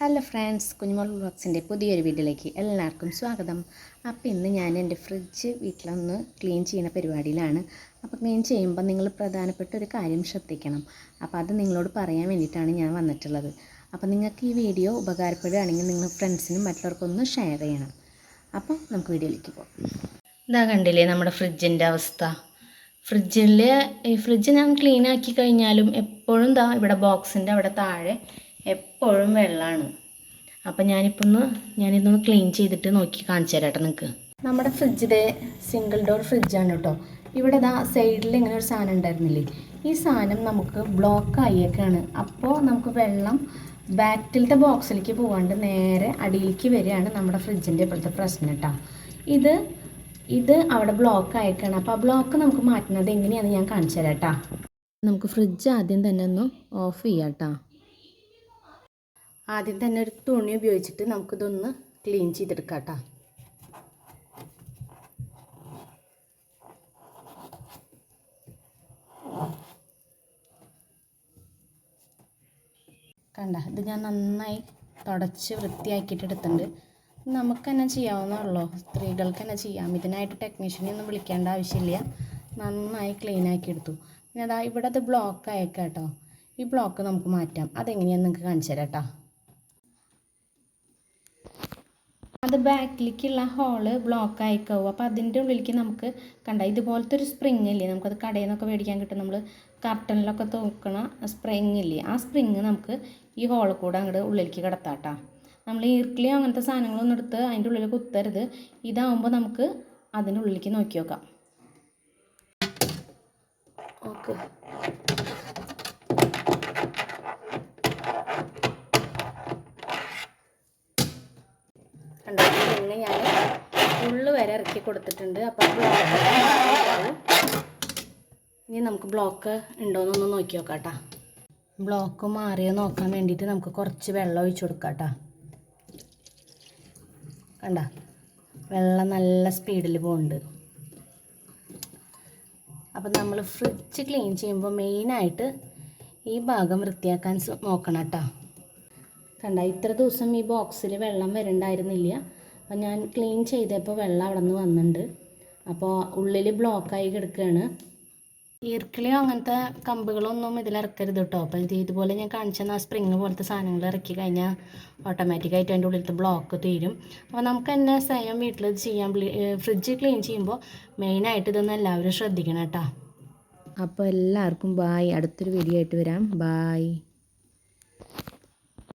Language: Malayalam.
ഹലോ ഫ്രണ്ട്സ് കുഞ്ഞുമോൾ ബ്ലോഗ്സിന്റെ പുതിയൊരു വീഡിയോയിലേക്ക് എല്ലാവർക്കും സ്വാഗതം. അപ്പോൾ ഇന്ന് ഞാൻ എന്റെ ഫ്രിഡ്ജ് വീട്ടിലൊന്ന് ക്ലീൻ ചെയ്യുന്ന പരിപാടിയിലാണ്. അപ്പോൾ ക്ലീൻ ചെയ്യുമ്പോൾ നിങ്ങൾ പ്രധാനപ്പെട്ട ഒരു കാര്യം ശ്രദ്ധിക്കണം. അപ്പോൾ അത് നിങ്ങളോട് പറയാൻ വേണ്ടിയിട്ടാണ് ഞാൻ വന്നിട്ടുള്ളത്. അപ്പോൾ നിങ്ങൾക്ക് ഈ വീഡിയോ ഉപകാരപ്പെടുകയാണെങ്കിൽ നിങ്ങൾ ഫ്രണ്ട്സിനും മറ്റുള്ളവർക്കും ഒന്ന് ഷെയർ ചെയ്യണം. അപ്പോൾ നമുക്ക് വീഡിയോയിലേക്ക് പോകാം. ഇതാ കണ്ടില്ലേ നമ്മുടെ ഫ്രിഡ്ജിന്റെ അവസ്ഥ. ഫ്രിഡ്ജിൽ ഈ ഫ്രിഡ്ജ് ഞാൻ ക്ലീൻ ആക്കി കഴിഞ്ഞാലും എപ്പോഴും ദാ ഇവിടെ ബോക്സിന്റെ അവിടെ താഴെ എപ്പോഴും വെള്ളമാണ് അപ്പം ഞാനിപ്പോൾ ഒന്ന് ഞാനിതൊന്ന് ക്ലീൻ ചെയ്തിട്ട് നോക്കി കാണിച്ചു തരാം കേട്ടോ നിങ്ങൾക്ക് നമ്മുടെ ഫ്രിഡ്ജിലെ സിംഗിൾ ഡോർ ഫ്രിഡ്ജാണ് കേട്ടോ ഇവിടെ ദാ സൈഡിൽ ഇങ്ങനെ ഒരു സാധനം ഉണ്ടായിരുന്നില്ലേ? ഈ സാധനം നമുക്ക് ബ്ലോക്ക് ആയേക്കാണ്. അപ്പോൾ നമുക്ക് വെള്ളം ബാക്കിലത്തെ ബോക്സിലേക്ക് പോകാണ്ട് നേരെ അടിയിലേക്ക് വരികയാണ് നമ്മുടെ ഫ്രിഡ്ജിന്റെ ഇപ്പോഴത്തെ പ്രശ്നം കേട്ടോ ഇത് ഇത് അവിടെ ബ്ലോക്ക് ആയേക്കാണ്. അപ്പോൾ ആ ബ്ലോക്ക് നമുക്ക് മാറ്റുന്നത് എങ്ങനെയാണെന്ന് ഞാൻ കാണിച്ചു തരാം കേട്ടോ നമുക്ക് ഫ്രിഡ്ജ് ആദ്യം തന്നെ ഒന്ന് ഓഫ് ചെയ്യാം കേട്ടോ ആദ്യം തന്നെ ഒരു തുണി ഉപയോഗിച്ചിട്ട് നമുക്കിതൊന്ന് ക്ലീൻ ചെയ്തെടുക്കാം കേട്ടോ. കണ്ട ഇത് ഞാൻ നന്നായി തുടച്ച് വൃത്തിയാക്കിയിട്ട് എടുത്തിട്ടുണ്ട്. നമുക്ക് തന്നെ ചെയ്യാവുന്നുള്ളൂ സ്ത്രീകൾക്ക് തന്നെ ചെയ്യാം. ഇതിനായിട്ട് ടെക്നീഷ്യനെ ഒന്നും വിളിക്കേണ്ട ആവശ്യമില്ല. നന്നായി ക്ലീൻ ആക്കി എടുത്തു. പിന്നെ അതാ ഇവിടെ അത് ബ്ലോക്ക് ആയേക്കാം കേട്ടോ. ഈ ബ്ലോക്ക് നമുക്ക് മാറ്റാം. അതെങ്ങനെയാണെന്ന് നിങ്ങൾക്ക് കാണിച്ചു തരാം കേട്ടോ. അത് ബാക്കിലേക്കുള്ള ഹോൾ ബ്ലോക്ക് ആയിക്കാവും. അപ്പോൾ അതിന്റെ ഉള്ളിലേക്ക് നമുക്ക് കണ്ട ഇതുപോലത്തെ ഒരു സ്പ്രിങ് ഇല്ലേ? നമുക്കത് കടയിൽ നിന്നൊക്കെ മേടിക്കാൻ കിട്ടും. നമ്മൾ കർട്ടനിലൊക്കെ തൂക്കണ സ്പ്രിങ് ഇല്ലേ? ആ സ്പ്രിങ് നമുക്ക് ഈ ഹോൾ കൂടെ അങ്ങോട്ട് ഉള്ളിലേക്ക് കിടത്താട്ടാ നമ്മൾ ഈർക്കിളിയോ അങ്ങനത്തെ സാധനങ്ങളൊന്നും എടുത്ത് അതിന്റെ ഉള്ളിൽ കുത്തരുത്. ഇതാവുമ്പോൾ നമുക്ക് അതിന്റെ ഉള്ളിലേക്ക് നോക്കി നോക്കാം. ഓക്കെ. പിന്നെ ഞാൻ ഉള്ളു വരെ ഇറക്കി കൊടുത്തിട്ടുണ്ട്. അപ്പോൾ ഇനി നമുക്ക് ബ്ലോക്ക് ഉണ്ടോയെന്നൊന്ന് നോക്കി നോക്കാം ബ്ലോക്ക് മാറിയോ നോക്കാൻ വേണ്ടിയിട്ട് നമുക്ക് കുറച്ച് വെള്ളം ഒഴിച്ചു കൊടുക്കാം കണ്ട? വെള്ളം നല്ല സ്പീഡിൽ പോകുന്നുണ്ട് അപ്പം നമ്മൾ ഫ്രിഡ്ജ് ക്ലീൻ ചെയ്യുമ്പോൾ മെയിനായിട്ട് ഈ ഭാഗം വൃത്തിയാക്കാൻ നോക്കണം കേട്ടോ കണ്ട ഇത്ര ദിവസം ഈ ബോക്സിൽ വെള്ളം വരണ്ടായിരുന്നില്ല. അപ്പം ഞാൻ ക്ലീൻ ചെയ്തപ്പോൾ വെള്ളം അവിടെ നിന്ന് വന്നിട്ടുണ്ട്. അപ്പോൾ ഉള്ളിൽ ബ്ലോക്കായി കിടക്കുകയാണ്. ഈർക്കിളിയോ അങ്ങനത്തെ കമ്പുകളൊന്നും ഇതിലിറക്കരുത് കേട്ടോ. അപ്പം ഇത് ഇതുപോലെ ഞാൻ കാണിച്ചെന്ന ആ സ്പ്രിങ് പോലത്തെ സാധനങ്ങൾ ഇറക്കി കഴിഞ്ഞാൽ ഓട്ടോമാറ്റിക്കായിട്ട് അതിന്റെ ഉള്ളിലത്തെ ബ്ലോക്ക് തീരും. അപ്പോൾ നമുക്ക് തന്നെ സ്വയം വീട്ടിൽ ചെയ്യാൻ ഫ്രിഡ്ജ് ക്ലീൻ ചെയ്യുമ്പോൾ മെയിനായിട്ട് ഇതൊന്നും എല്ലാവരും ശ്രദ്ധിക്കണം കേട്ടോ. അപ്പോൾ എല്ലാവർക്കും ബായ് അടുത്തൊരു വീഡിയോ ആയിട്ട് വരാം. ബായ്